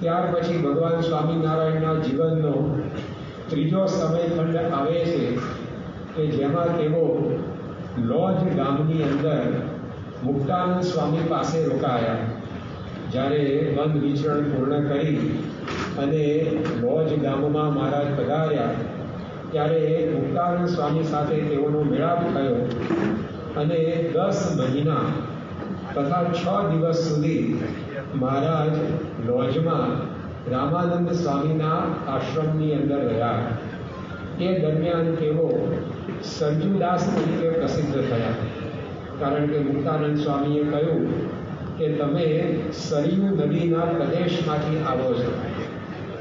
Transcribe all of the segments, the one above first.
ત્યાર પછી ભગવાન સ્વામિનારાયણના જીવનનો ત્રીજો સમયખંડ આવે છે કે જેમાં તેઓ લોજ ગામની અંદર મુક્તાનંદ સ્વામી પાસે રોકાયા. જ્યારે વન વિચરણ પૂર્ણ કરી અને લોજ ગામમાં મહારાજ પધાર્યા, ત્યારે મુક્તાનંદ સ્વામી સાથે તેઓનો મેળાપ થયો અને દસ મહિના તથા છ દિવસ સુધી મહારાજ લોજમાં રામાનંદ સ્વામીના આશ્રમની અંદર રહ્યા. એ દરમિયાન તેઓ સંજુદાસ તરીકે પ્રસિદ્ધ થયા. કારણ કે મુક્તાનંદ સ્વામીએ કહ્યું કે તમે સરયુ નદીના પ્રદેશમાંથી આવો છો.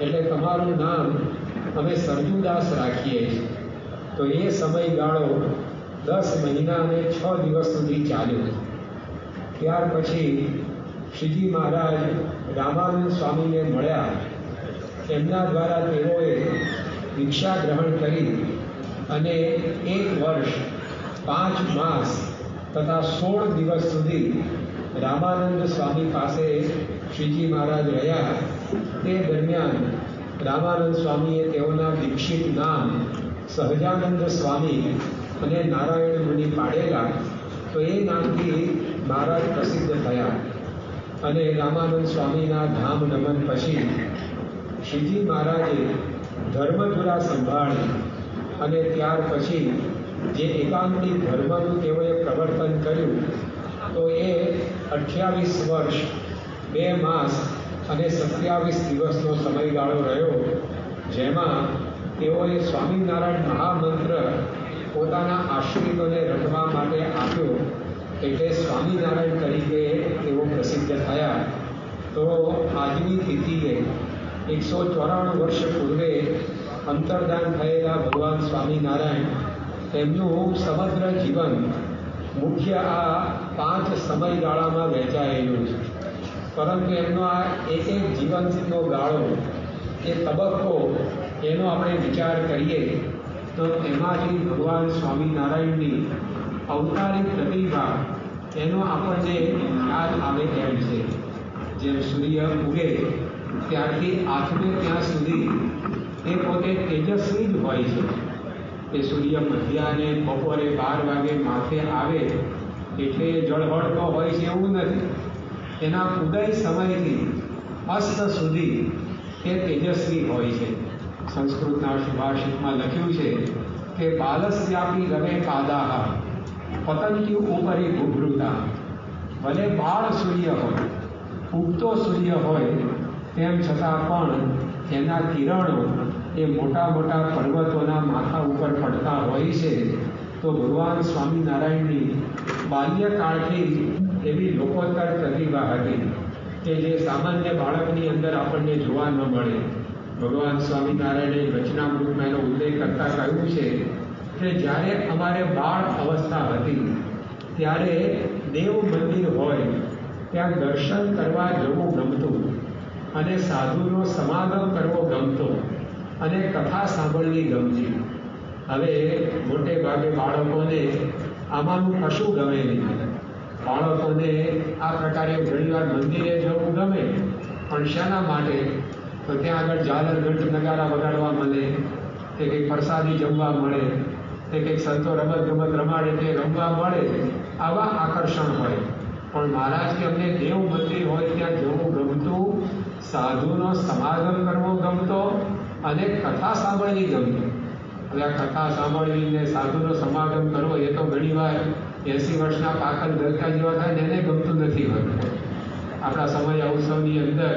એટલે તમારું નામ અમે સરજુદાસ રાખીએ છીએ. તો એ સમયગાળો દસ મહિના અને છ દિવસ સુધી ચાલ્યો. ત્યાર પછી શ્રીજી મહારાજ રામાનંદ સ્વામીને મળ્યા. એમના દ્વારા તેઓએ દીક્ષા ગ્રહણ કરી અને એક વર્ષ, પાંચ માસ તથા સોળ દિવસ સુધી રામાનંદ સ્વામી પાસે શ્રીજી મહારાજ રહ્યા. તે દરમિયાન રામાનંદ સ્વામીએ તેઓના દીક્ષિત નામ સહજાનંદ સ્વામી અને નારાયણ મુનિ પાડેલા. તો એ નામથી મહારાજ પ્રસિદ્ધ થયા. અને રામાનંદ સ્વામીના ધામ નમન પછી શ્રીજી મહારાજે ધર્મધુરા સંભાળી અને ત્યાર પછી જે એકાંતિક ધર્મનું તેઓએ પ્રવર્તન કર્યું, તો એ અઠ્યાવીસ વર્ષ, બે માસ અને સત્યાવીસ દિવસનો સમયગાળો રહ્યો, જેમાં તેઓએ સ્વામિનારાયણ મહામંત્ર પોતાના આશ્રિતોને રટવા માટે આપ્યો. એટલે સ્વામિનારાયણ તરીકે તેઓ પ્રસિદ્ધ થયા. તો આજની તિથિએ એકસો ચોરાણું વર્ષ પૂર્વે અંતર્દાન થયેલા ભગવાન સ્વામિનારાયણ તેમનું સમગ્ર જીવન મુખ્ય આ પાંચ સમયગાળામાં વહેંચાયેલું છે. પરંતુ એમનો આ એક એક જીવનનો ગાળો, એ તબક્કો એનો આપણે વિચાર કરીએ તો એમાંથી ભગવાન સ્વામિનારાયણની અવતારિક પ્રતિભા, એનો આપણને ખ્યાલ આવે એમ છે. જેમ સૂર્ય ઉગે, ત્યારથી આથમે ત્યાં સુધી એ પોતે તેજસ્વી જ હોય છે. કે સૂર્ય મધ્યાને બપોરે બાર વાગે માથે આવે એટલે જળહળતો હોય છે એવું નથી. એના ઉદય સમયથી અસ્ત સુધી એ તેજસ્વી હોય છે. સંસ્કૃતના સુભાષિતમાં લખ્યું છે કે બાલસ્યાપી રવે પાદાહ. પતંત્યુ ઉપરી ઉભૃતા ભલે બાળ સૂર્ય હોય, ઉગતો સૂર્ય હોય, તેમ છતાં પણ એના કિરણો એ મોટા મોટા પર્વતોના માથા ઉપર પડતા હોય છે, તો ભગવાન સ્વામિનારાયણની બાલ્યકાળથી એવી લોકોત્તર પ્રતિભા હતી કે જે સામાન્ય બાળકની અંદર આપણને જોવા ન મળે. ભગવાન સ્વામિનારાયણે રચનામૃતમાં એનો ઉલ્લેખ કરતા કહ્યું છે કે જ્યારે અમારે બાળ અવસ્થા હતી, ત્યારે દેવ મંદિર હોય, ત્યાં દર્શન કરવા જવું ગમતું અને સાધુનો સમાગમ કરવો ગમતો અને કથા સાંભળવી ગમતી. હવે મોટે ભાગે બાળકોને આમાંનું કશું ગમે નહીં. બાળકોને આ પ્રકારે ઘણીવાર મંદિરે જવું ગમે, પણ શાના માટે તો ત્યાં આગળ ઝાલર ઘંટ નગારા વગાડવા મળે, કે કંઈક પ્રસાદી જમવા મળે કે કંઈક સંતો રમત ગમત રમાડે તે રમવા મળે આવા આકર્ષણ હોય. પણ મહારાજ કે અમને દેવ મંદિર હોય ત્યાં જવું ગમતું, સાધુનો સમાગમ કરવો ગમતો અને કથા સાંભળવી ગમતી. હવે આ કથા સાંભળવીને સાધુનો સમાગમ કરવો એ તો ઘણીવાર એંસી વર્ષના પાકલ ગરકા જેવા થાય ને એને ગમતું નથી હોતું. આપણા સમય ઉત્સવની અંદર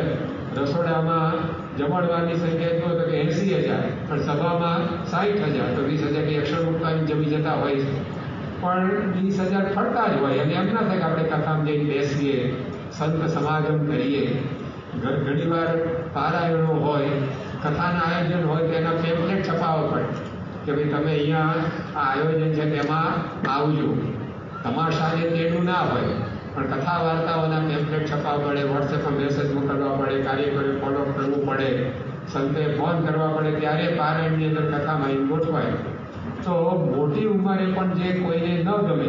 રસોડામાં જમણવાની સંખ્યા જો તો કે એંસી હજાર પણ સભામાં સાઠ હજાર, તો વીસ હજાર કે અક્ષર મુક્તાની જમી જતા હોય છે. પણ વીસ હજાર ફરતા જ હોય. અને એમ ના થાય કે આપણે કથામાં જઈને બેસીએ, સંત સમાગમ કરીએ. ઘણીવાર પારાયણો હોય, કથાના આયોજન હોય તો એના પેમ્પલેટ છપાવવા પડે કે ભાઈ તમે અહીંયા આ આયોજન છે તેમાં આવજો. તમાશાને તેનું ના હોય. પણ કથા વાર્તાઓના પેમ્પલેટ છપાવવા પડે વોટ્સએપમાં મેસેજ મોકલવા પડે કાર્યકરો ફોલો કરવું પડે. સંતે ફોન કરવા પડે ત્યારે પારાયણની અંદર કથામાં ગોઠવાય. તો મોટી ઉંમરે પણ જે કોઈને ન ગમે,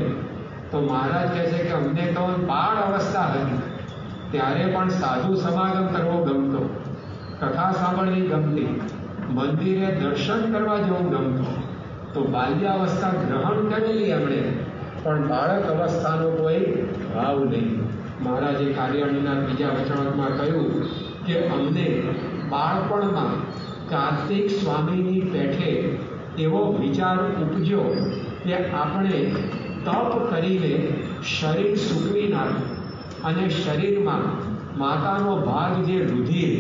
તો મહારાજ કહે છે કે અમને તો બાળ અવસ્થા હતી. ત્યારે પણ સાધુ સમાગમ કરવો ગમતો. ગમતી. મંદિરે દર્શન કરવા જવું ગમતું. તો બાલ્યાવસ્થા ગ્રહણ કરેલી એમણે. પણ બાળક અવસ્થાનો કોઈ ભાવ નહીં. મહારાજે કાર્યાણીના બીજા વચનામાં કહ્યું કે અમને બાળપણમાં કાર્તિક સ્વામીની પેઠે એવો વિચાર ઉપજ્યો કે આપણે તપ કરીને શરીર સૂકવી નાખ્યું અને શરીરમાં માતાનો ભાગ જે રુધિર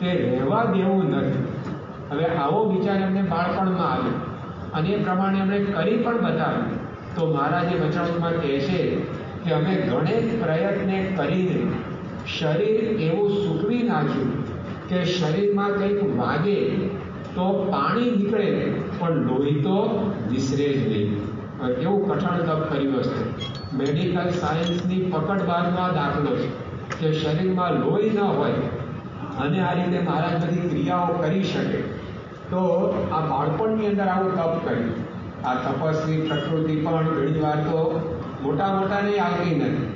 તે રહેવા દેવું નથી. હવે આવો વિચાર એમને બાળપણમાં આવ્યો અને એ પ્રમાણે એમણે કરી પણ બતાવ્યું. તો મહારાજે વચનમાં કહે છે કે અમે ઘણે પ્રયત્ન કરીને શરીર એવું સૂકવી નાખ્યું કે શરીરમાં કંઈક વાગે તો પાણી નીકળે, પણ લોહી તો વિસરે જ નહીં. એવું કઠણ તપ કર્યું હશે મેડિકલ સાયન્સની પકડ આ દાખલો છે કે શરીરમાં લોહી ન હોય અને આ રીતે મહારાજ બધી ક્રિયાઓ કરી શકે, તો આ બાળપણની અંદર આવું તપ કર્યું. આ તપસ્વી પ્રકૃતિ પણ ઘણી વાર તો મોટા મોટાને આવતી નથી.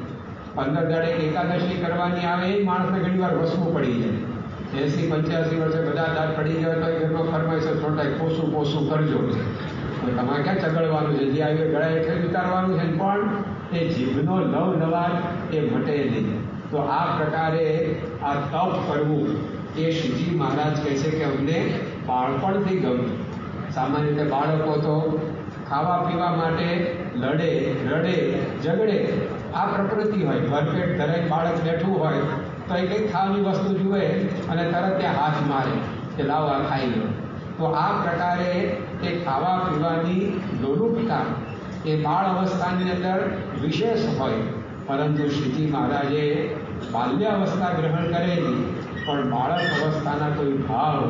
પંદર દાડે એકાદશી કરવાની આવે એ માણસને ઘણી વાર વસવું પડી જાય. એસી, પંચ્યાસી વર્ષે બધા દાંત પડી ગયા તો ઘરનો ફરમાઈશ છોટાય કોસું કોસું કરજો. તમારે ક્યાં ચગડવાનું છે? જે આવ્યું ગળા હેઠળ ઉતારવાનું છે પણ એ જીભનો લવ લવાટ એ મટે નહીં. તો આ પ્રકારે આ તપ કરવું એ શ્રીજી મહારાજ કહે છે કે અમને બાળપણથી ગમ્યું. સામાન્ય રીતે બાળકો તો ખાવા પીવા માટે લડે, રડે, ઝઘડે આ પ્રકૃતિ હોય ભરપેટ દરેક બાળક બેઠું હોય, તો એ કંઈક ખાવાની વસ્તુ જુએ અને તરત ત્યાં હાથ મારે કે લાવો ખાઈ લો. તો આ પ્રકારે એ ખાવા પીવાની લોલુપતા એ બાળ અવસ્થાની અંદર વિશેષ હોય. પરંતુ શ્રીજી મહારાજે બાલ્યાવસ્થા ગ્રહણ કરેલી, પણ બાળક અવસ્થાના કોઈ ભાવ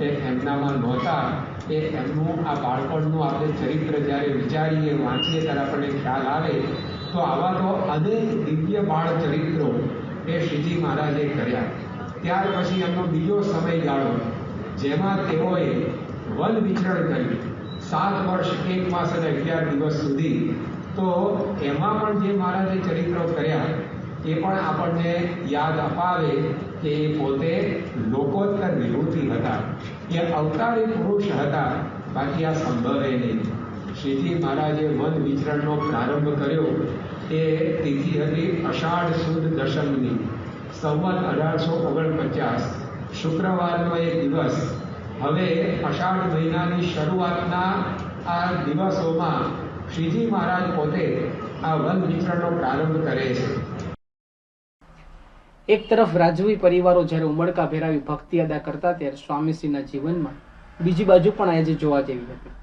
એ એમનામાં નહોતા. એ એમનું આ બાળપણનું આપણે ચરિત્ર જ્યારે વિચારીએ, વાંચીએ ત્યારે આપણને ખ્યાલ આવે તો આવા તો અનેક દિવ્ય બાળ ચરિત્રો એ શ્રીજી મહારાજે કર્યા. ત્યાર પછી એમનો બીજો સમયગાળો, જેમાં તેઓએ વન વિચરણ કર્યું. સાત વર્ષ, એક માસ અને અગિયાર દિવસ સુધી. તો એમાં પણ જે મહારાજે ચરિત્રો કર્યા, એ પણ આપણને યાદ અપાવે કે એ પોતે લોકોત્તર નિવૃત્તિ હતા. એ અવતારી પુરુષ હતા. બાકી આ સંભવે નહીં. શ્રીજી મહારાજે મન વિચરણનો પ્રારંભ કર્યો. તે તિથિ હતી અષાઢ સુદ દશમની, સંવત અઢારસો ઓગણપચાસ. શુક્રવારનો એ દિવસ. હવે અષાઢ મહિનાની શરૂઆતના આ દિવસોમાં શ્રીજી મહારાજ પોતે આ વન વિચરણનો પ્રારંભ કરે છે. એક તરફ રાજવી પરિવારો જ્યારે ઉમળકા ભેરાવી ભક્તિ અદા કરતા ત્યારે સ્વામીશ્રીના જીવનમાં, બીજી બાજુ પણ આજે જોવા જેવી હતી.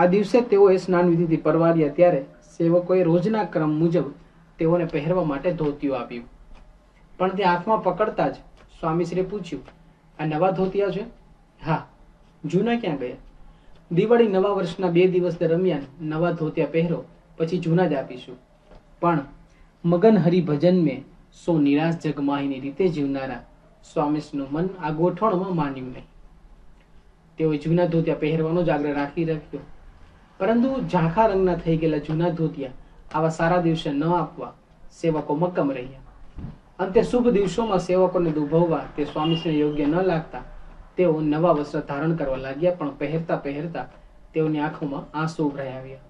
આ દિવસે તેઓએ સ્નાન વિધિથી પરવાર્યા ત્યારે સેવકોએ રોજના ક્રમ મુજબ તેઓને પહેરવા માટે ધોતિયું આપ્યું. પણ તે હાથમાં પકડતા જ સ્વામીશ્રીએ પૂછ્યું, આ નવા ધોતિયા છે? હા. જૂના ક્યાં ગયા? દિવાળી નવા વર્ષના બે દિવસ દરમિયાન નવા ધોતિયા પહેરો, પછી જૂના જ આપીશું. પણ મગન હરિભજન મેં સો નિરાશ જગમાહીની રીતે જીવનારા સ્વામીશ્રીનું મન આ ગોઠવણમાં માન્યું નહીં. તેઓએ જૂના ધોતિયા પહેરવાનો જ આગ્રહ રાખી રાખ્યો. પરંતુ ઝાંખા રંગના થઈ ગયેલા જૂના ધોતિયા આવા સારા દિવસે ન આપવા સેવકો મક્કમ રહ્યા. અંતે શુભ દિવસોમાં સેવકોને દુભવવા તે સ્વામીશ્રીને યોગ્ય ન લાગતા તેઓ નવા વસ્ત્ર ધારણ કરવા લાગ્યા, પણ પહેરતા પહેરતા તેઓની આંખોમાં આંસુ ઉભરાઈ આવ્યા.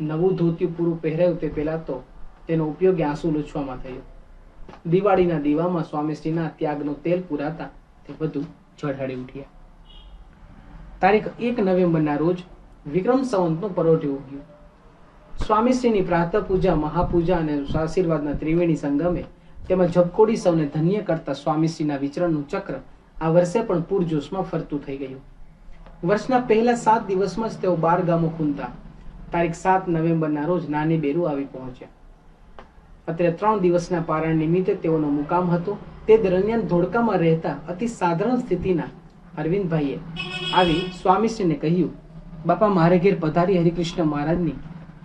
નવું ધોતિયું પૂરું પહેરાયું તે પહેલા તો તેનો ઉપયોગ આંસુ લૂછવામાં થયો. દિવાળીના દીવામાં સ્વામીશ્રીના ત્યાગનું તેલ પુરાતા તે બધું ઝળહળી ઉઠ્યા. તારીખ એક નવેમ્બરના રોજ વિક્રમ સંવંતનું પરોઢી ઉગ્યું. સ્વામીશ્રીની પ્રાતઃ પૂજા, મહાપૂજા અને આશીર્વાદના ત્રિવેણી સંગમે તેમજ જપકોડી સૌને ધન્ય કરતા સ્વામીશ્રીના વિચરણનું ચક્ર આ વર્ષે પણ પૂરજોશમાં ફરતું થઈ ગયું. વર્ષના પહેલા સાત દિવસમાં જ તેઓ બાર ગામો ખૂંદતા તારીખ સાત નવેમ્બરના રોજ નાની બેરુ આવી પહોંચ્યા. અત્રે ત્રણ દિવસના પારણ નિમિત્તે તેઓનો મુકામ હતો. તે દરમિયાન ધોળકામાં રહેતા અતિ સાધારણ સ્થિતિના અરવિંદભાઈએ આવી સ્વામીશ્રીને કહ્યું બાપા મારે ઘેર પધારી હરિકૃષ્ણ મહારાજની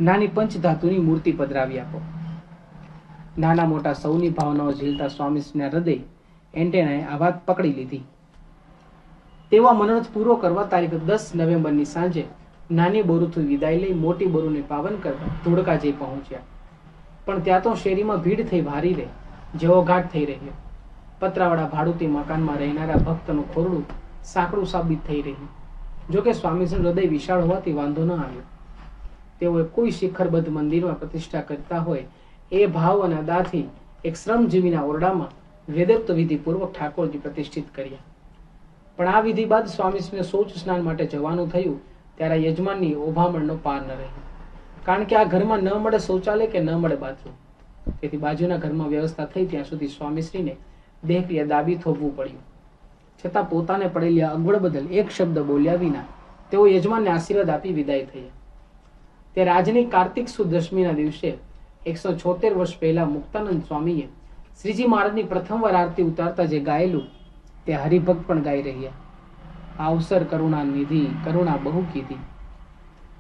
નાની પંચધાતુની મૂર્તિ પધરાવી આપો. નાના મોટા સૌની ભાવનાઓ ઝીલતા સ્વામીશ્રીના હૃદય એન્ટેનાએ આ વાત પકડી લીધી. તેવા મનોરથ પૂરો કરવા તારીખ દસ નવેમ્બરની સાંજે નાની બોરુથી વિદાય લઈ મોટી બોરુને પાવન કરવા ધોળકા જઈ પહોંચ્યા. પણ ત્યાં તો શેરીમાં ભીડ થઈ ભારી રહે, જેવો ઘાટ થઈ રહ્યો. પતરાવાળા ભાડુતી મકાનમાં રહેનારા ભક્તનું ખોરડું સાંકડું સાબિત થઈ રહ્યું. જો કે સ્વામીજીનું હૃદય વિશાળ હોવાથી વાંધો ન આવ્યો. તેઓએ કોઈ શિખરબદ્ધ મંદિરમાં પ્રતિષ્ઠા કરતા હોય એ ભાવ અને અદાથી એક શ્રમજીવીના ઓરડામાં વેદત્વ વિધિપૂર્વક ઠાકોરજી પ્રતિષ્ઠિત કર્યા. પણ આ વિધિ બાદ સ્વામીશ્રીને શૌચ સ્નાન માટે જવાનું થયું ત્યારે યજમાનની ઓભામણનો પાર ન રહ્યો. કારણ કે આ ઘરમાં ન મળે શૌચાલય કે ન મળે બાથરૂમ. તેથી બાજુના ઘરમાં વ્યવસ્થા થઈ ત્યાં સુધી સ્વામીશ્રીને દેહક્રિયા દાબી થોપવું પડ્યું. છતાં પોતાને પડેલી અગવડ બદલ એક શબ્દ બોલ્યા વિના તેઓ યજમાનને આશીર્વાદ આપી વિદાય થયા. ત્યારે આજની કાર્તિક સુદ દશમીના દિવસે એકસો છોતેર વર્ષ પહેલા મુક્તાનંદ સ્વામીએ શ્રીજી મહારાજની પ્રથમવાર આરતી ઉતારતા જે ગાયેલું તે હરિભક્ત પણ ગાઈ રહ્યા. આ અવસર કરુણા નિધિ, કરુણા બહુ કીધી.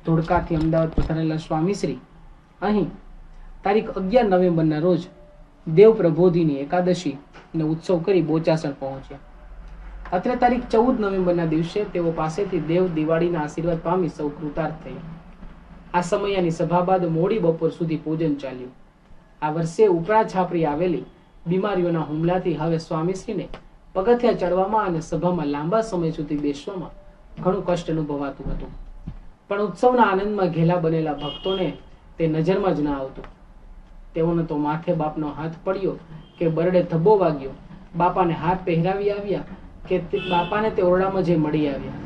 ધોળકાથી અમદાવાદ પધારેલા સ્વામીશ્રી અહીં તારીખ અગિયાર નવેમ્બરના રોજ દેવ પ્રબોધિની એકાદશી ને ઉત્સવ કરી બોચાસણ પહોંચ્યા. અત્રે તારીખ ચૌદ નવેમ્બરના દિવસે તેઓ પાસેથી દેવ દિવાળીના આશીર્વાદ પામી સૌ કૃતાર્થ થયા. આ સમયાની સભા બાદ મોડી બપોર સુધી પૂજન ચાલ્યું. આ વર્ષે ઉપરા છાપરી આવેલી બીમારીઓના હુમલાથી હવે સ્વામીશ્રીને પગથિયા ચડવામાં અને સભામાં લાંબા સમય સુધી બેસવામાં ઘણું કષ્ટ અનુભવાતું હતું. પણ ઉત્સવના આનંદમાં ઘેલા બનેલા ભક્તોને તે નજરમાં જ ન આવતું. તેઓને તો માથે બાપનો હાથ પડ્યો કે બરડે ધબ્બો વાગ્યો. બાપાને હાથ પહેરાવી આવ્યા કે બાપાને તે ઓરડામાં જે મળી આવ્યા.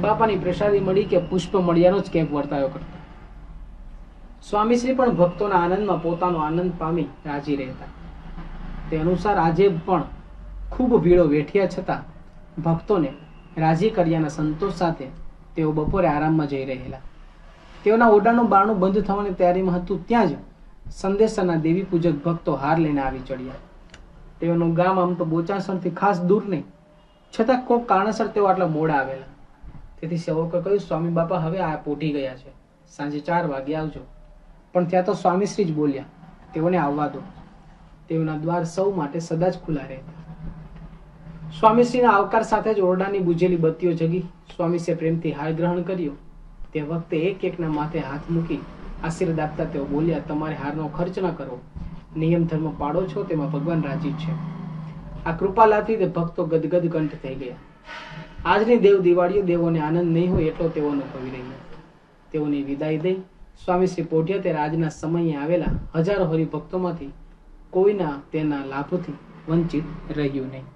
બાપાની પ્રસાદી મળી કે પુષ્પ મળ્યાનો જ કેમ્પ વર્તાયો કરતા. સ્વામીશ્રી પણ ભક્તોના આનંદમાં પોતાનો આનંદ પામી રાજી રહેતા. તે અનુસાર આજે પણ ખૂબ ભીડો વેઠ્યા છતાં ભક્તોને રાજી કર્યાના સંતોષ સાથે તેઓ બપોરે આરામમાં જઈ રહેલા. તેઓના ઓરડાનું બારણું બંધ થવાની તૈયારીમાં હતું ત્યાં જ સંદેશાના દેવી પૂજક ભક્તો હાર લઈને આવી ચડ્યા. તેઓનું ગામ આમ તો બોચાસણથી ખાસ દૂર નહીં છતાં કોઈ કારણસર તેઓ આટલા મોડા આવેલા. તેથી સેવકોએ કહ્યું, સ્વામી બાપા, હવે આ પોટી ગયા છે. સાંજે ચાર વાગે આવજો. પણ ત્યાં તો સ્વામીશ્રી જ બોલ્યા, તેઓને આવવા દો. તેઓના દ્વાર સૌ માટે સદા જ ખુલ્લા રહેતા. સ્વામીશ્રીના આવકાર સાથે જ ઓરડાની બુજેલી બત્તીઓ જગી. સ્વામીશ્રીએ પ્રેમથી હાર ગ્રહણ કર્યો. તે વખતે એક એકના માથે હાથ મૂકી આશીર્વાદ આપતા તેઓ બોલ્યા, તમારે હારનો ખર્ચ ન કરવો નિયમ ધર્મ પાડો છો, તેમાં ભગવાન રાજી છે. આ કૃપાલાથી તે ભક્તો ગદગદ કંઠ થઈ ગયા. આજની દેવ દિવાળીઓ દેવોને આનંદ નહીં હોય એટલો તેઓ અનુભવી રહ્યા તેઓની વિદાય દઈ સ્વામી શ્રી પોઢિયા તે આજના સમયે આવેલા હજારો હરિભક્તોમાંથી કોઈના તેના લાભોથી વંચિત રહ્યું નહીં.